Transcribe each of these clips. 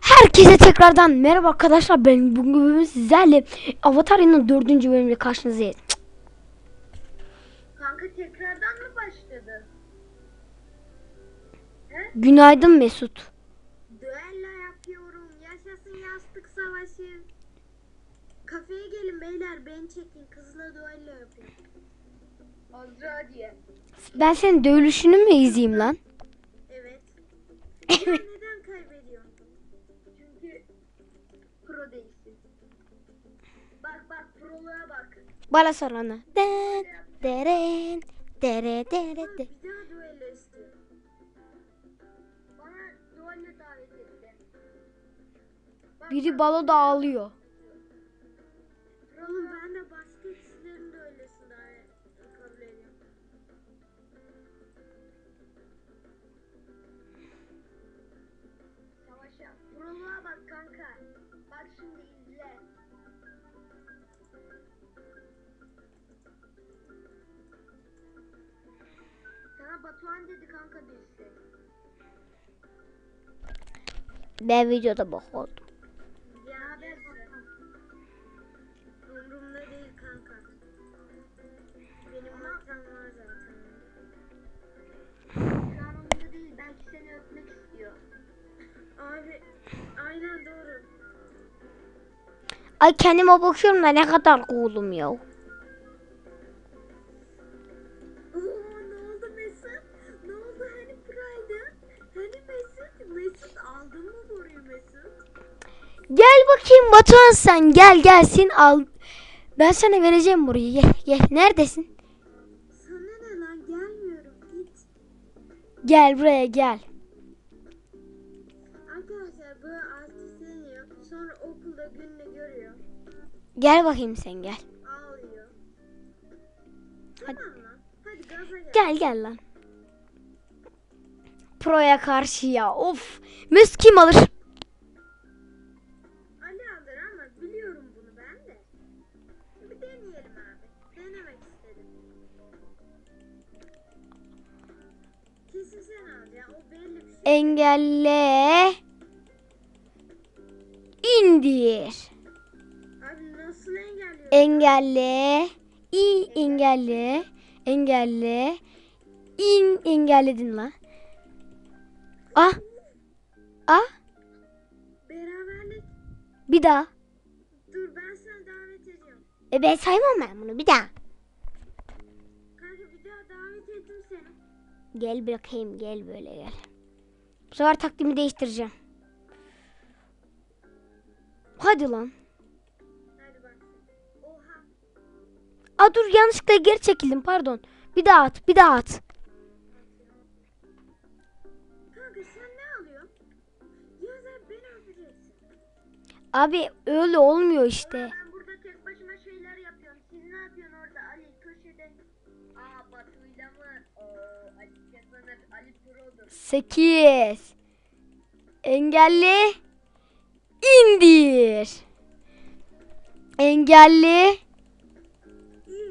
Herkese tekrardan merhaba arkadaşlar ben bugün bugün sizlerle Avatar'ın dördüncü bölümüyle karşınızdayım. Kanka tekrardan mı başladı? Günaydın Mesut. Düello yapıyorum. Yaşasın yastık savaşı. Kafeye gelin beyler beni çekin. Kızla düello yapıyorum. Azra diye. Ben senin dövülüşünü mü izleyeyim lan? Evet. Ya Bana sor. Den, deren, dere, dere, de. Biri balo da ağlıyor. Oğlum ben de başka kişilerin de öylesini daha kabul ediyorum. Savaşa. Proluğa bak kanka. Bak şimdi izle. Batuhan dedi kanka birisi. Ben videoda bok oldum. Ya haber Umurumda değil kanka. Benim hatam var zaten. Şu an umurumda değil. Belki seni öpmek istiyor. Abi aynen doğru. Ay kendime bakıyorum da ne kadar cool'um ya. Gel bakayım Batuhan sen gel gelsin al. Ben sana vereceğim burayı gel gel. Neredesin? Sana ne lan gelmiyorum git. Gel buraya gel. Arkadaşlar bu artistleniyor. Sonra okulda gününü görüyor. Gel bakayım sen gel. Ağlıyor. Hadi. Tamam lan. Hadi gaza gel. Gel gel lan. Pro'ya karşı ya. Of. Mesut kim alır? Engelle. İndir. Abi nasıl engelliyor? Engelle. İ engelle. Engelle. İn engelledin lan. Ah. Ah. Beraberlik. Bir daha. Dur ben sana davet ediyorum. E ben saymam ben bunu bir daha. Gel bakayım gel böyle gel. Bu sefer takdimi değiştireceğim. Hadi lan. Aa dur yanlışlıkla geri çekildim pardon. Bir daha at bir daha at. Abi öyle olmuyor işte. 8 Engelli indir. Engelli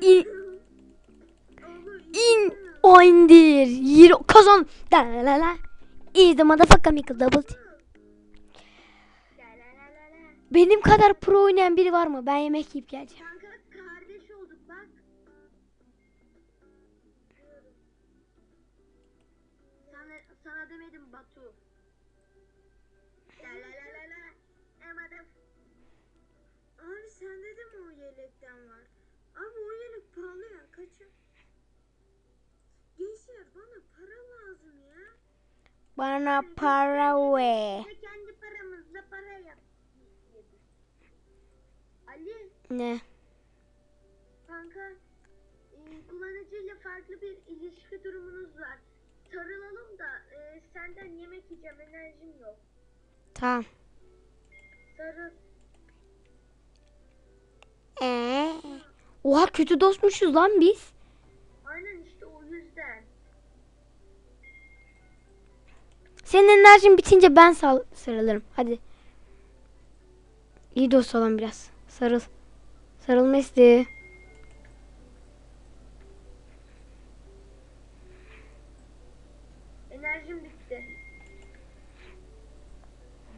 in, in o indir. Yir kazan. La la la. Is the motherfucker Michael double. Benim kadar pro oynayan biri var mı? Ben yemek yiyip geleceğim. Bana para lazım ya. Bana para ve. Biz de kendi paramızla para yap. Ali Ne? kanka e, kullanıcıyla farklı bir ilişki durumunuz var. Sarılalım da e, senden yemek yiyeceğim enerjim yok. Tamam. Sarıl. Ee? Oha kötü dostmuşuz lan biz. Senin enerjin bitince ben sal sarılırım. Hadi. İyi dost olan biraz. Sarıl. Sarıl Messi. Enerjim bitti.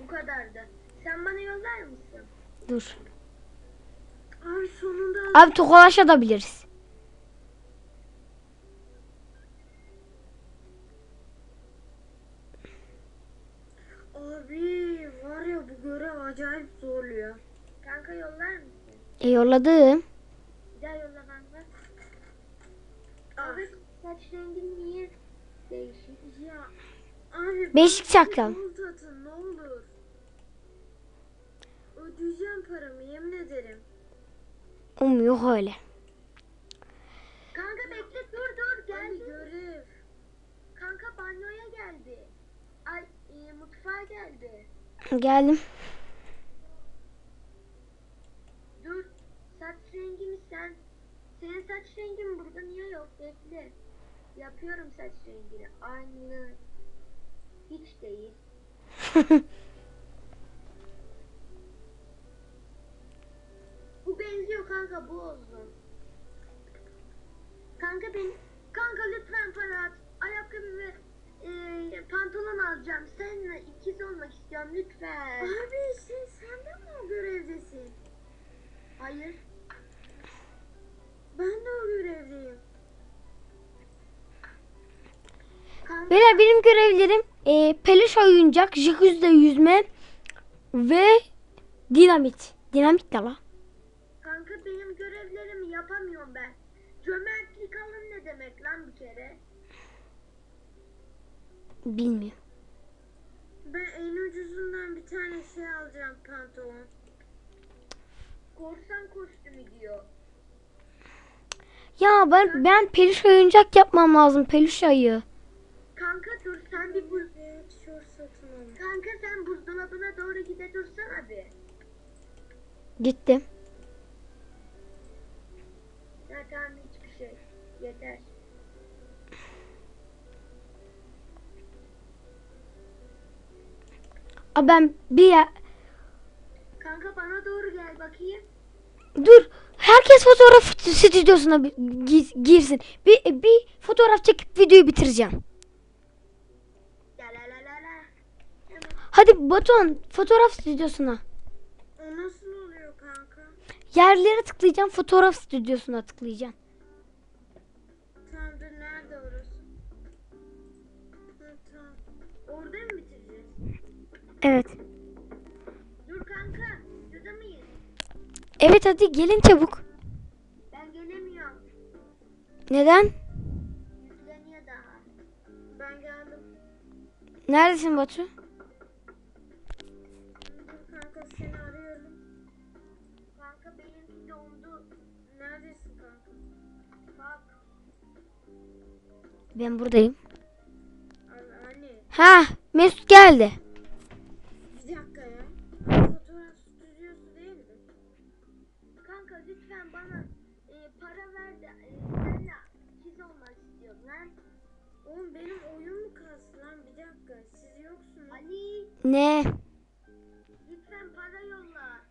Bu kadar vardı. Sen bana yollar mısın? Dur. Abi sonunda Abi tokalaşabiliriz. Abi var ya bu görev acayip zorluyor. Kanka yollar mısın? E yolladım. Bir daha yolla kanka. Abi saç rengin niye değişik? Ya abi Beşik. Gold atın ne olur. Ödeyeceğim paramı yemin ederim. Oğlum yok öyle. Kanka bekle dur dur geldi. görev. Kanka banyoya geldi. Ay e, mutfağa geldi. Geldim. Dur saç rengimi sen. Senin saç rengin burada niye yok bekle. Yapıyorum saç rengini. Aynı. Hiç değil. Bu benziyor kanka bu olsun. Kanka ben kanka lütfen para at. Ayakkabı ve e, pantolon alacağım. Seninle ikiz olmak istiyorum lütfen. Abi sen sen de mi o görevdesin? Hayır. Ben de o görevdeyim. Kanka, Beyler benim görevlerim e, peluş oyuncak, jacuzzi'de yüzme ve dinamit. Dinamit ne la? kanka benim görevlerimi yapamıyorum ben. Cömertlik alın ne demek lan bir kere? Bilmiyorum. Ben en ucuzundan bir tane şey alacağım pantolon. Korsan kostümü diyor. Ya ben ben peluş oyuncak yapmam lazım. Peluş ayı. Kanka dur sen bir buz... tişört satın al. Kanka sen buzdolabına doğru gide dursana bir. Gittim. Tamam hiçbir şey. Yeter. Aa, ben bir yer... Kanka bana doğru gel bakayım. Dur. Herkes fotoğraf stüdyosuna girsin. Bir, bir fotoğraf çekip videoyu bitireceğim. Hadi Batuhan fotoğraf stüdyosuna. O nasıl oluyor kanka? Yerlere tıklayacağım. Fotoğraf stüdyosuna tıklayacağım. Tamam dur nerede orası? Orada mı bitireceğiz? Evet. Evet hadi gelin çabuk. Ben gelemiyorum. Neden? Yükleniyor daha. Ben geldim. Neredesin Batu? Kanka seni arıyorum. Kanka benimki dondu. Neredesin kanka? Bak. Ben buradayım. An- Anne. Ha, Mesut geldi. Oyun mu kastı lan? Bir dakika. Siz yoksunuz. Ali Ne? lütfen para yolla.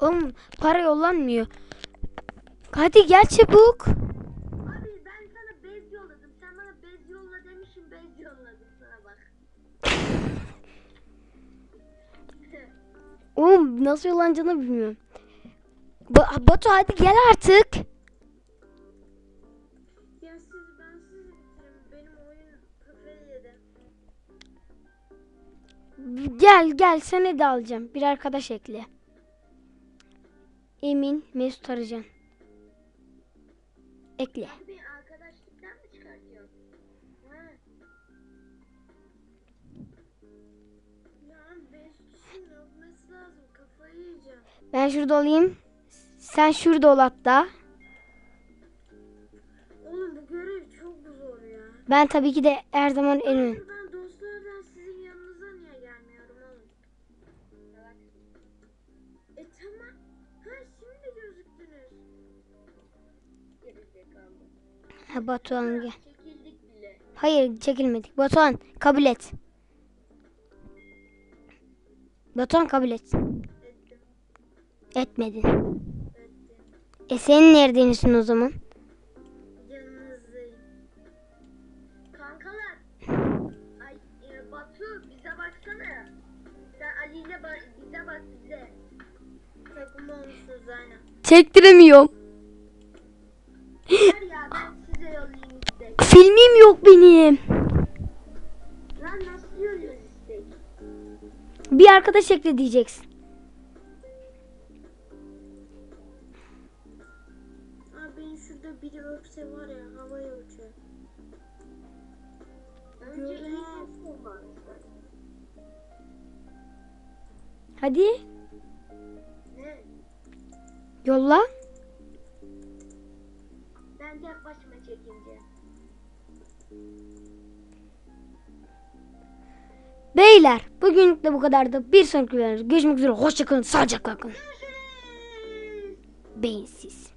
Oğlum para yollanmıyor. Hadi gel çabuk. Abi ben sana bez yolladım. Sen bana bez yolla demişsin. Bez yolladım sana bak. Oğlum nasıl yollanacağını bilmiyorum. Ba- Batu hadi gel artık. Gel gel seni de alacağım. Bir arkadaş ekle. Emin Mesut Arıcan. Ekle. Abi beni arkadaşlıktan mı çıkartıyorsun? Ha. Ya beş kişinin olması lazım. Kafayı yiyeceğim. Ben şurada olayım. Sen şurada ol hatta. Oğlum bu görev çok zor ya. Ben tabii ki de her zaman en ön. E tamam. Ha şimdi gözüktünüz. Gerizekalı. Ha, Batuhan gel. Çekildik bile. Hayır çekilmedik. Batuhan kabul et. Batuhan kabul et. Ettim. Etmedin. Ettim. E senin neredesin o zaman? Olmuşsunuz aynen. Çektiremiyorum. Ver ya ben size yollayayım istek. Filmim yok benim. Lan nasıl yolluyoruz istek? Bir arkadaş ekle diyeceksin. Abi benim şurada biri öpse var ya havaya. Önce iyi olmaz. Hadi? Yolla. Ben tek başıma çekince. Beyler bugünlük de bu kadardı. Bir sonraki videoda görüşmek üzere. Hoşçakalın. Sağlıcakla kalın. Beyinsiz.